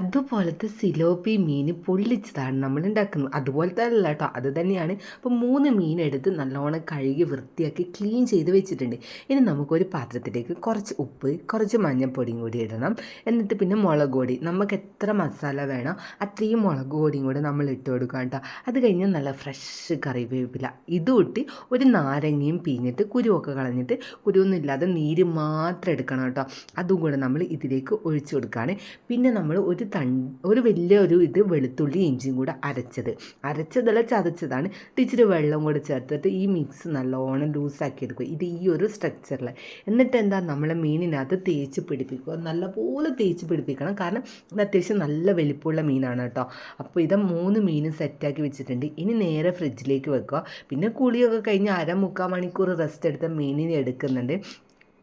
ഇതുപോലത്തെ സിലോപ്പി മീൻ പൊള്ളിച്ചതാണ് നമ്മൾ ഉണ്ടാക്കുന്നത്. അതുപോലത്തെ അല്ല കേട്ടോ അത് തന്നെയാണ് അപ്പോൾ മൂന്ന് മീൻ എടുത്ത് നല്ലോണം കഴുകി വൃത്തിയാക്കി ക്ലീൻ ചെയ്ത് വെച്ചിട്ടുണ്ട്. ഇനി നമുക്കൊരു പാത്രത്തിലേക്ക് കുറച്ച് ഉപ്പ് കുറച്ച് മഞ്ഞൾപ്പൊടിയും കൂടി ഇടണം. എന്നിട്ട് പിന്നെ മുളക് പൊടി. നമുക്ക് എത്ര മസാല വേണോ അത്രയും മുളക് പൊടിയും കൂടി നമ്മൾ ഇട്ട് കൊടുക്കാം കേട്ടോ അത് കഴിഞ്ഞ് നല്ല ഫ്രഷ് കറിവേപ്പില. ഇതും ഒരു നാരങ്ങയും പിഴിഞ്ഞിട്ട് കുരുവൊക്കെ കളഞ്ഞിട്ട് കുരുവൊന്നും ഇല്ലാതെ നീര് മാത്രം എടുക്കണം കേട്ടോ അതും കൂടെ നമ്മൾ ഇതിലേക്ക് ഒഴിച്ചു കൊടുക്കുകയാണ്. പിന്നെ നമ്മൾ ഒരു തൺ ഒരു വലിയ ഒരു ഇത് വെളുത്തുള്ളി ഇഞ്ചിയും കൂടെ അരച്ചത്. അരച്ചതല്ല ചതച്ചതാണ്. ടീച്ചർ വെള്ളം കൂടെ ചേർത്തിട്ട് ഈ മിക്സ് നല്ലോണം ലൂസാക്കി എടുക്കുക. ഇത് ഈ ഒരു സ്ട്രക്ചറിൽ എന്നിട്ട് എന്താ നമ്മളെ മീനിനകത്ത് തേച്ച് പിടിപ്പിക്കുക. നല്ലപോലെ തേച്ച് പിടിപ്പിക്കണം. കാരണം ഇത് അത്യാവശ്യം നല്ല വലിപ്പമുള്ള മീനാണ് കേട്ടോ. അപ്പോൾ ഇത് മൂന്ന് മീനും സെറ്റാക്കി വെച്ചിട്ടുണ്ട്. ഇനി നേരെ ഫ്രിഡ്ജിലേക്ക് വെക്കുക. പിന്നെ കുളിയൊക്കെ കഴിഞ്ഞ് അര മുക്കാൽ മണിക്കൂർ റെസ്റ്റ് എടുത്ത മീനിനെ എടുക്കുന്നുണ്ട്.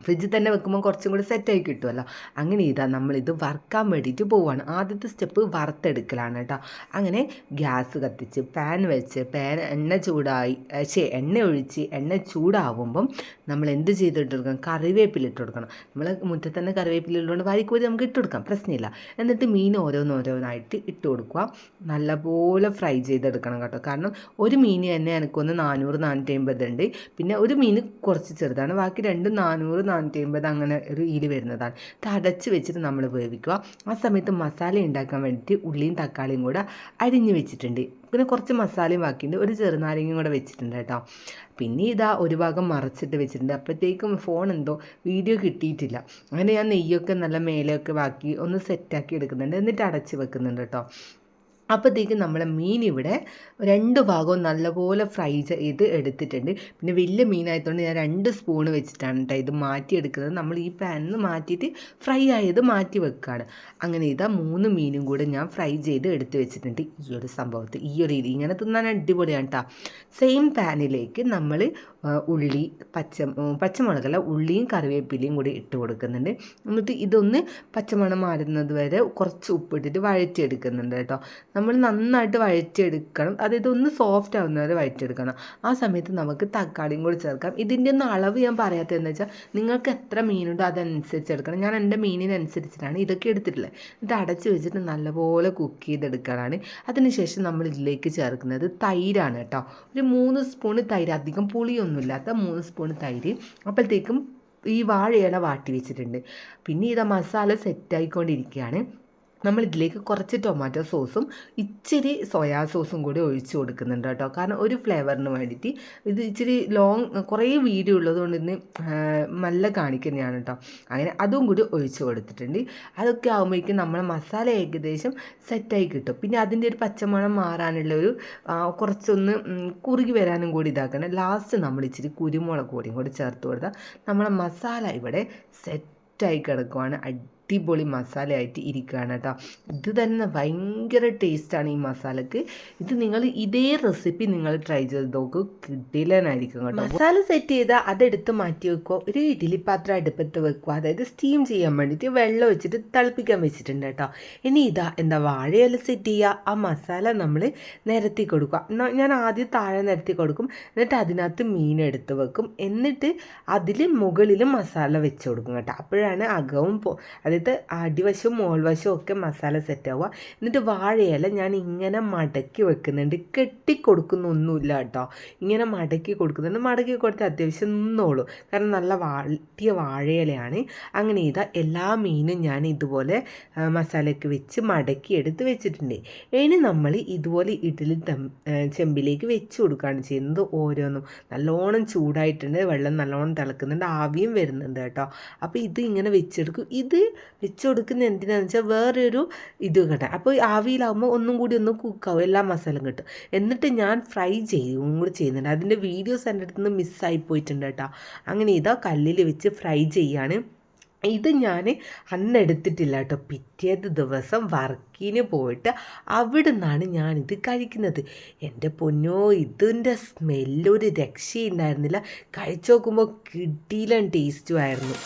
ഫ്രിഡ്ജിൽ തന്നെ വെക്കുമ്പോൾ കുറച്ചും കൂടി സെറ്റായി കിട്ടുമല്ലോ അങ്ങനെ ഇതാ നമ്മളിത് വറുക്കാൻ വേണ്ടിയിട്ട് പോവുകയാണ് ആദ്യത്തെ സ്റ്റെപ്പ് വറുത്തെടുക്കലാണ് കേട്ടോ. അങ്ങനെ ഗ്യാസ് കത്തിച്ച് പാൻ വെച്ച് പാൻ എണ്ണ ചൂടായി ശേ എണ്ണ ഒഴിച്ച് എണ്ണ ചൂടാവുമ്പം നമ്മൾ എന്ത് ചെയ്തിട്ട് കൊടുക്കണം കറിവേപ്പില ഇട്ട് കൊടുക്കണം. നമ്മൾ മുറ്റത്ത് തന്നെ കറിവേപ്പില ഉള്ളതുകൊണ്ട് വാരിക്കോരി നമുക്ക് ഇട്ട് കൊടുക്കാം. പ്രശ്നമില്ല. എന്നിട്ട് മീൻ ഓരോന്നോരോന്നായിട്ട് ഇട്ട് കൊടുക്കുക. നല്ലപോലെ ഫ്രൈ ചെയ്തെടുക്കണം കേട്ടോ. കാരണം ഒരു മീൻ തന്നെ എനിക്കൊന്ന് നാനൂറ് നാനൂറ്റി അമ്പത് ഉണ്ട് പിന്നെ ഒരു മീൻ കുറച്ച് ചെറുതാണ്. ബാക്കി രണ്ടും നാനൂറ് നാനൂറ്റി അമ്പത് അങ്ങനെ ഒരു ഇരി വരുന്നതാണ്. ഇത് അടച്ച് വെച്ചിട്ട് നമ്മൾ വേവിക്കുക. ആ സമയത്ത് മസാല ഉണ്ടാക്കാൻ വേണ്ടിയിട്ട് ഉള്ളിയും തക്കാളിയും കൂടെ അരിഞ്ഞ് വെച്ചിട്ടുണ്ട്. പിന്നെ കുറച്ച് മസാലയും ബാക്കിയുണ്ട്. ഒരു ചെറുനാരങ്ങയും കൂടെ വെച്ചിട്ടുണ്ട് കേട്ടോ. പിന്നെ ഇതാ ഒരു ഭാഗം മറച്ചിട്ട് വെച്ചിട്ടുണ്ട്. അപ്പോഴത്തേക്കും ഫോൺ എന്തോ വീഡിയോ കിട്ടിയിട്ടില്ല. അങ്ങനെ ഞാൻ നെയ്യൊക്കെ നല്ല മേലെയൊക്കെ ബാക്കി ഒന്ന് സെറ്റാക്കി എടുക്കുന്നുണ്ട്. എന്നിട്ട് അടച്ച് വെക്കുന്നുണ്ട് കേട്ടോ. അപ്പോഴത്തേക്കും നമ്മൾ മീൻ ഇവിടെ രണ്ട് ഭാഗവും നല്ലപോലെ ഫ്രൈ ചെയ്ത് എടുത്തിട്ടുണ്ട്. പിന്നെ വലിയ മീനായതുകൊണ്ട് ഞാൻ രണ്ട് സ്പൂണ് വെച്ചിട്ടാണ് കേട്ടോ ഇത് മാറ്റിയെടുക്കുന്നത്. നമ്മൾ ഈ പാനിൽ നിന്ന് മാറ്റിയിട്ട് ഫ്രൈ ആയത് മാറ്റി വെക്കുകയാണ് അങ്ങനെ ഇതാ മൂന്ന് മീനും കൂടെ ഞാൻ ഫ്രൈ ചെയ്ത് എടുത്ത് വെച്ചിട്ടുണ്ട്. ഈ ഒരു സംഭവത്തിൽ ഈ ഒരു രീതി. ഇങ്ങനെ തിന്നാൻ അടിപൊളിയാണ് കേട്ടോ സെയിം പാനിലേക്ക് നമ്മൾ ഉള്ളി പച്ച പച്ചമുളകല്ല ഉള്ളിയും കറിവേപ്പിലയും കൂടി ഇട്ട് കൊടുക്കുന്നുണ്ട്. എന്നിട്ട് ഇതൊന്ന് പച്ചമണം മാറുന്നത് വരെ കുറച്ച് ഉപ്പിട്ടിട്ട് വഴറ്റിയെടുക്കുന്നുണ്ട് കേട്ടോ. നമ്മൾ നന്നായിട്ട് വഴറ്റിയെടുക്കണം. അതായത് ഒന്ന് സോഫ്റ്റ് ആവുന്ന വരെ വഴറ്റിയെടുക്കണം. ആ സമയത്ത് നമുക്ക് തക്കാളിയും കൂടി ചേർക്കാം. ഇതിന്റെ ഒന്നും അളവ് ഞാൻ പറയാത്തതെന്ന് വെച്ചാൽ നിങ്ങൾക്ക് എത്ര മീനുണ്ടോ അതനുസരിച്ച് എടുക്കണം. ഞാൻ എന്റെ മീനിനനുസരിച്ചിട്ടാണ് ഇതൊക്കെ എടുത്തിട്ടുള്ളത്. ഇത് അടച്ച് വെച്ചിട്ട് നല്ലപോലെ കുക്ക് ചെയ്തെടുക്കാനാണ് അതിനുശേഷം നമ്മൾ ഇതിലേക്ക് ചേർക്കുന്നത് തൈരാണ് കേട്ടോ. ഒരു മൂന്ന് സ്പൂൺ തൈര് അധികം പുളിയൊന്നുമില്ലാത്ത മൂന്ന് സ്പൂൺ തൈര്. അപ്പോഴത്തേക്കും ഈ വാഴയില വാട്ടി വെച്ചിട്ടുണ്ട്. പിന്നെ ഇത് മസാല സെറ്റായിക്കൊണ്ടിരിക്കുകയാണ് നമ്മൾ ഇതിലേക്ക് കുറച്ച് ടൊമാറ്റോ സോസും ഇച്ചിരി സോയാ സോസും കൂടി ഒഴിച്ച് കൊടുക്കുന്നുണ്ട് കേട്ടോ. കാരണം ഒരു ഫ്ലേവറിന് വേണ്ടിയിട്ട് ഇത് ഇച്ചിരി ലോങ് കുറേ വീഡിയോ ഉള്ളതുകൊണ്ട് ഇന്ന് നല്ല കാണിക്കുന്നതാണ് കേട്ടോ. അങ്ങനെ അതും കൂടി ഒഴിച്ച് കൊടുത്തിട്ടുണ്ട്. അതൊക്കെ ആകുമ്പോഴേക്കും നമ്മളെ മസാല ഏകദേശം സെറ്റായി കിട്ടും. പിന്നെ അതിന്റെ ഒരു പച്ചമണം മാറാനുള്ള ഒരു കുറച്ചൊന്ന് കുറുകി വരാനും കൂടി ഇതാക്കണം. ലാസ്റ്റ് നമ്മൾ ഇച്ചിരി കുരുമുളക് കൂടിയും കൂടി ചേർത്ത് കൊടുത്താൽ നമ്മളെ മസാല ഇവിടെ സെറ്റായി കിടക്കുവാണ്. അടിപൊളി മസാലയായിട്ട് ഇരിക്കുകയാണ് കേട്ടോ. ഇത് തന്നെ ഭയങ്കര ടേസ്റ്റാണ് ഈ മസാലക്ക്. ഇത് നിങ്ങൾ ഇതേ റെസിപ്പി നിങ്ങൾ ട്രൈ ചെയ്ത് നോക്കൂ കിട്ടില്ലെന്നായിരിക്കും കേട്ടോ. മസാല സെറ്റ് ചെയ്താൽ അതെടുത്ത് മാറ്റി വെക്കുക. ഒരു ഇഡ്ഡലി പാത്രം അടുപ്പത്ത് വെക്കുക. അതായത് സ്റ്റീം ചെയ്യാൻ വേണ്ടിയിട്ട് വെള്ളം വെച്ചിട്ട് തിളപ്പിക്കാൻ വെച്ചിട്ടുണ്ട് കേട്ടോ. ഇനി ഇതാ എന്താ വാഴയില സെറ്റ് ചെയ്യുക. ആ മസാല നമ്മൾ നിരത്തി കൊടുക്കുക. ഞാൻ ആദ്യം താഴെ നിരത്തി കൊടുക്കും. എന്നിട്ട് അതിനകത്ത് മീൻ എടുത്ത് വെക്കും. എന്നിട്ട് അതിൽ മുകളിൽ മസാല വെച്ച് കൊടുക്കും കേട്ടോ. അപ്പോഴാണ് അകവും അതായത് അതായത് അടിവശവും മോൾവശവും ഒക്കെ മസാല സെറ്റ് ആവുക. എന്നിട്ട് വാഴയില ഞാൻ ഇങ്ങനെ മടക്കി വെക്കുന്നുണ്ട്. കെട്ടിക്കൊടുക്കുന്നൊന്നുമില്ല കേട്ടോ. ഇങ്ങനെ മടക്കി കൊടുക്കുന്നുണ്ട്. മടക്കി കൊടുത്ത് അത്യാവശ്യം നിന്നോളൂ. കാരണം നല്ല വാട്ടിയ വാഴയിലയാണ്. അങ്ങനെ ഇതാ എല്ലാ മീനും ഞാൻ ഇതുപോലെ മസാലയ്ക്ക് വെച്ച് മടക്കി എടുത്ത് വെച്ചിട്ടുണ്ട്. ഇനി നമ്മൾ ഇതുപോലെ ഇഡ്ഡലി ചെമ്പിലേക്ക് വെച്ച് കൊടുക്കുകയാണ് ചെയ്യുന്നത് ഓരോന്നും. നല്ലോണം ചൂടായിട്ടുണ്ട്. വെള്ളം നല്ലോണം തിളക്കുന്നുണ്ട്. ആവിയും വരുന്നുണ്ട് കേട്ടോ. അപ്പോൾ ഇത് ഇങ്ങനെ വെച്ചെടുക്കും. ഇത് വെച്ച് കൊടുക്കുന്ന എന്തിനാന്ന് വെച്ചാൽ വേറൊരു ഇത് കിട്ടാം. അപ്പോൾ ആവിയിലാവുമ്പോൾ ഒന്നും കൂടി ഒന്ന് കുക്കാവും എല്ലാ മസാലയും കിട്ടും. എന്നിട്ട് ഞാൻ ഫ്രൈ ചെയ്യും കൂടി ചെയ്യുന്നുണ്ട്. അതിന്റെ വീഡിയോസ് എന്റെ അടുത്ത് നിന്ന് മിസ്സായി പോയിട്ടുണ്ട് കേട്ടോ. അങ്ങനെ ഇതാ കല്ലിൽ വെച്ച് ഫ്രൈ ചെയ്യാണ്. ഇത് ഞാൻ അന്ന് എടുത്തിട്ടില്ല കേട്ടോ. പിറ്റേത് ദിവസം വർക്കിന് പോയിട്ട് അവിടെ നിന്നാണ് ഞാനിത് കഴിക്കുന്നത്. എന്റെ പൊന്നോ ഇതിന്റെ സ്മെല്ലൊരു രക്ഷയുണ്ടായിരുന്നില്ല. കഴിച്ചു നോക്കുമ്പോൾ കിട്ടിയില്ല ടേസ്റ്റും ആയിരുന്നു.